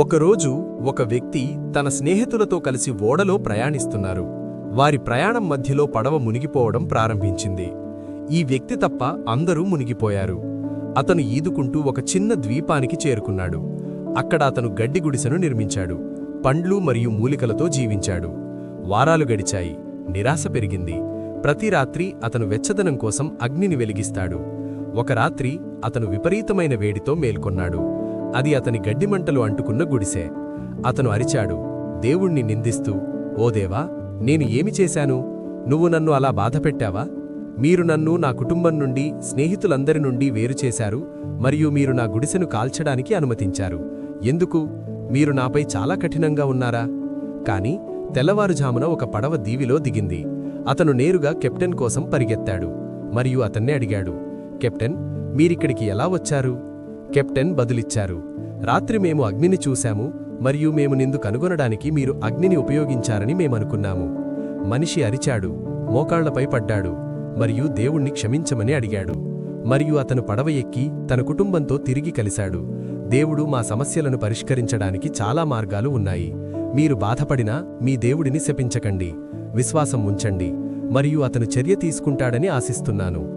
ఒకరోజు ఒక వ్యక్తి తన స్నేహితులతో కలిసి ఓడలో ప్రయాణిస్తున్నారు. వారి ప్రయాణం మధ్యలో పడవ మునిగిపోవడం ప్రారంభించింది. ఈ వ్యక్తి తప్ప అందరూ మునిగిపోయారు. అతను ఈదుకుంటూ ఒక చిన్న ద్వీపానికి చేరుకున్నాడు. అక్కడ అతను గడ్డి గుడిసెను నిర్మించాడు. పండ్లు మరియు మూలికలతో జీవించాడు. వారాలు గడిచాయి. నిరాశ పెరిగింది. ప్రతి రాత్రి అతను వెచ్చదనం కోసం అగ్నిని వెలిగిస్తాడు. ఒక రాత్రి అతను విపరీతమైన వేడితో మేల్కొన్నాడు. అది అతని గడ్డిమంటలు అంటుకున్న గుడిసె. అతను అరిచాడు దేవుణ్ణి నిందిస్తూ ఓ దేవా నేను ఏమి చేశాను? నువ్వు నన్ను అలా బాధపెట్టావా? మీరు నన్ను నా కుటుంబం నుండి స్నేహితులందరి నుండి వేరుచేశారు మరియు మీరు నా గుడిసెను కాల్చడానికి అనుమతించారు. ఎందుకు? మీరు నాపై చాలా కఠినంగా ఉన్నారా? కాని తెల్లవారుజామున ఒక పడవ దీవిలో దిగింది. అతను నేరుగా కెప్టెన్ కోసం పరిగెత్తాడు మరియు అతన్నే అడిగాడు కెప్టెన్ మీరిక్కడికి ఎలా వచ్చారు? కెప్టెన్ బదులిచ్చారు. రాత్రి మేము అగ్నిని చూశాము మరియు మేము నిందు కనుగొనడానికి మీరు అగ్నిని ఉపయోగించారని మేమనుకున్నాము. మనిషి అరిచాడు మోకాళ్ళపై పడ్డాడు మరియు దేవుణ్ణి క్షమించమని అడిగాడు. మరియు అతను పడవ ఎక్కి తన కుటుంబంతో తిరిగి కలిశాడు. దేవుడు మా సమస్యలను పరిష్కరించడానికి చాలా మార్గాలు ఉన్నాయి. మీరు బాధపడినా మీ దేవుడిని శపించకండి. విశ్వాసం ఉంచండి మరియు అతను చర్య తీసుకుంటాడని ఆశిస్తున్నాను.